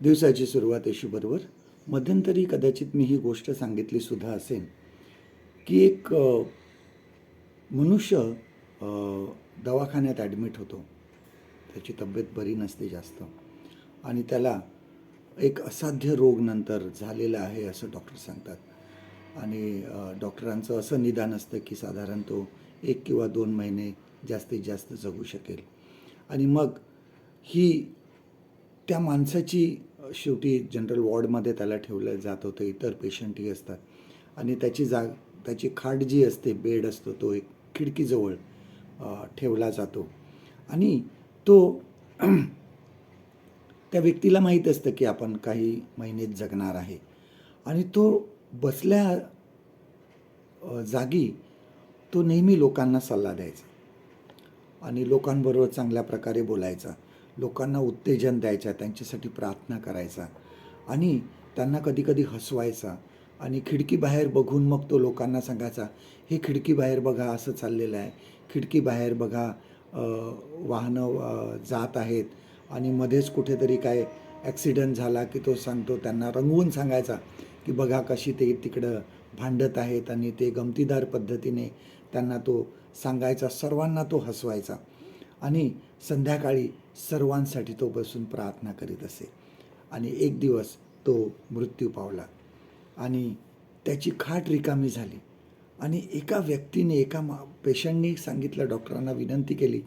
दिवसाची सुरुवात येशूबरोबर मध्यंतरी कदाचित मी ही गोष्ट सांगितली सुद्धा असेल की एक मनुष्य दवाखान्यात ॲडमिट होतो. त्याची तब्येत बरी नसते जास्त. आणि त्याला एक असाध्य रोग नंतर झालेला आहे असं डॉक्टर सांगतात. आणि डॉक्टरांचं असं निदान असतं की साधारण तो एक किंवा दोन महिने जास्तीत जास्त जगू शकेल. आणि मग ही त्या माणसाची शेवटी जनरल वॉर्डमध्ये त्याला ठेवलं जात होतं इतर पेशंटही असतात. आणि त्याची जाग त्याची खाट जी असते बेड असतो तो एक खिडकीजवळ ठेवला जातो. आणि तो त्या व्यक्तीला माहीत असतं की आपण काही महिनेच जगणार आहे. आणि तो बसल्या जागी तो नेहमी लोकांना सल्ला द्यायचा. आणि लोकांबरोबर चांगल्या प्रकारे बोलायचा. लोकांना उत्तेजन द्यायचा त्यांच्यासाठी प्रार्थना करायचा आणि त्यांना कधीकधी हसवायचा आणि खिडकीबाहेर बघून मग तो लोकांना सांगायचा हे खिडकीबाहेर बघा असं चाललेलं आहे. खिडकीबाहेर बघा वाहनं जात आहेत आणि मध्येच कुठेतरी काय ॲक्सिडंट झाला की तो सांगतो त्यांना रंगवून सांगायचा की बघा कशी ते तिकडं भांडत आहेत आणि ते गमतीदार पद्धतीने त्यांना तो सांगायचा सर्वांना तो हसवायचा आणि संध्याकाळी सर्वांसाठी तो बसून प्रार्थना करीत असे. आणि एक दिवस तो मृत्यू पावला. आणि त्याची खाट रिकामी झाली. आणि एका व्यक्तीने एका मा पेशंटनी सांगितलं डॉक्टरांना विनंती केली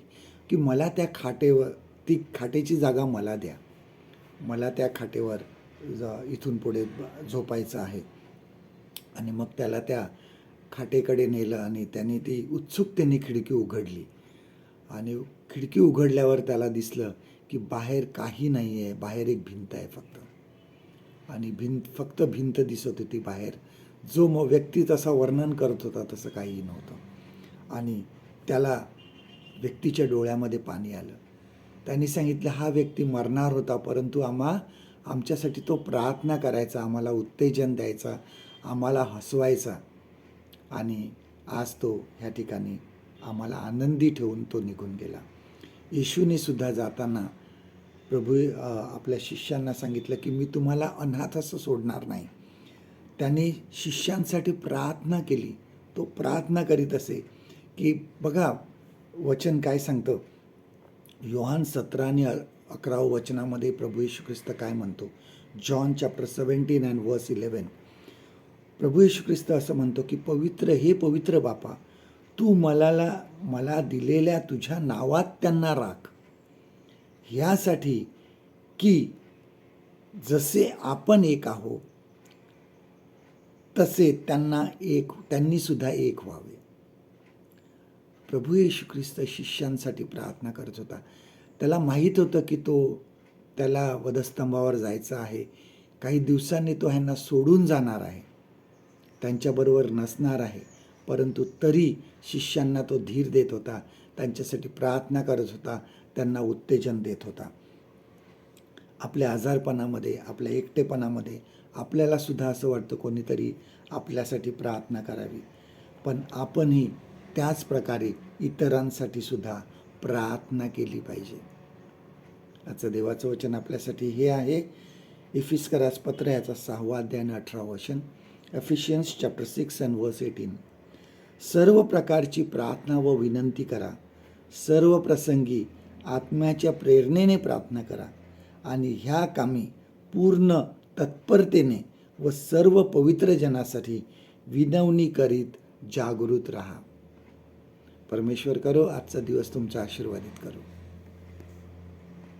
की मला त्या खाटेवर ती खाटेची जागा मला द्या. मला त्या खाटेवर ज इथून पुढे झोपायचं आहे. आणि मग त्याला त्या खाटेकडे नेलं आणि त्याने ती उत्सुकतेने खिडकी उघडली. आणि खिडकी उघडल्यावर त्याला दिसलं की बाहेर काही नाही आहे बाहेर एक भिंत आहे फक्त. आणि भिंत फक्त भिंत दिसत होती बाहेर. जो मग व्यक्ती तसा वर्णन करत होता तसं काहीही नव्हतं. आणि त्याला व्यक्तीच्या डोळ्यामध्ये पाणी आलं. त्यांनी सांगितलं हा व्यक्ती मरणार होता परंतु आम्हा आमच्यासाठी तो प्रार्थना करायचा आम्हाला उत्तेजन द्यायचा आम्हाला हसवायचा. आणि आज तो ह्या ठिकाणी आम्हाला आनंदी ठेवून तो निघून गेला. येशूने सुद्धा जाताना प्रभू आपल्या शिष्यांना सांगितलं की मी तुम्हाला अनाथ असं सोडणार नाही. त्याने शिष्यांसाठी प्रार्थना केली. तो प्रार्थना करीत असे की बघा वचन काय सांगतं? योहान सतरा आणि अकरावं वचनामध्ये प्रभू येशू ख्रिस्त काय म्हणतो? John chapter seventeen and verse eleven प्रभू येशू ख्रिस्त असं म्हणतो की पवित्र हे पवित्र बापा तू मला मला दिलेल्या तुझ्या नावात त्यांना राख. ह्यासाठी की जसे आपण एक आहो तसे त्यांना एक त्यांनीसुद्धा एक व्हावे. प्रभू येशू ख्रिस्त शिष्यांसाठी प्रार्थना करत होता. त्याला माहीत होतं की तो त्याला वधस्तंभावर जायचं आहे. काही दिवसांनी तो ह्यांना सोडून जाणार आहे. त्यांच्याबरोबर नसणार आहे. परंतु तरी शिष्यांना तो धीर देत होता त्यांच्यासाठी प्रार्थना करत होता त्यांना उत्तेजन देत होता. आपल्या आजारपणामध्ये आपल्या एकटेपणामध्ये आपल्याला सुद्धा असं वाटतं कोणीतरी आपल्यासाठी प्रार्थना करावी. पण आपणही त्याच प्रकारे इतरांसाठी सुद्धा प्रार्थना केली पाहिजे. आजचं देवाचं वचन आपल्यासाठी हे आहे. इफिस्करास पत्र याचा सहावा अध्याय आणि अठरा वचन. Ephesians chapter six and verse eighteen. सर्व प्रकारची प्रार्थना व विनंती करा. सर्व प्रसंगी आत्म्याच्या प्रेरणेने प्रार्थना करा आणि ह्या कामी पूर्ण तत्परतेने व सर्व पवित्र जनासाठी विनवणी करीत जागृत राहा. परमेश्वर करो आजचा दिवस तुमचा आशीर्वादित करो.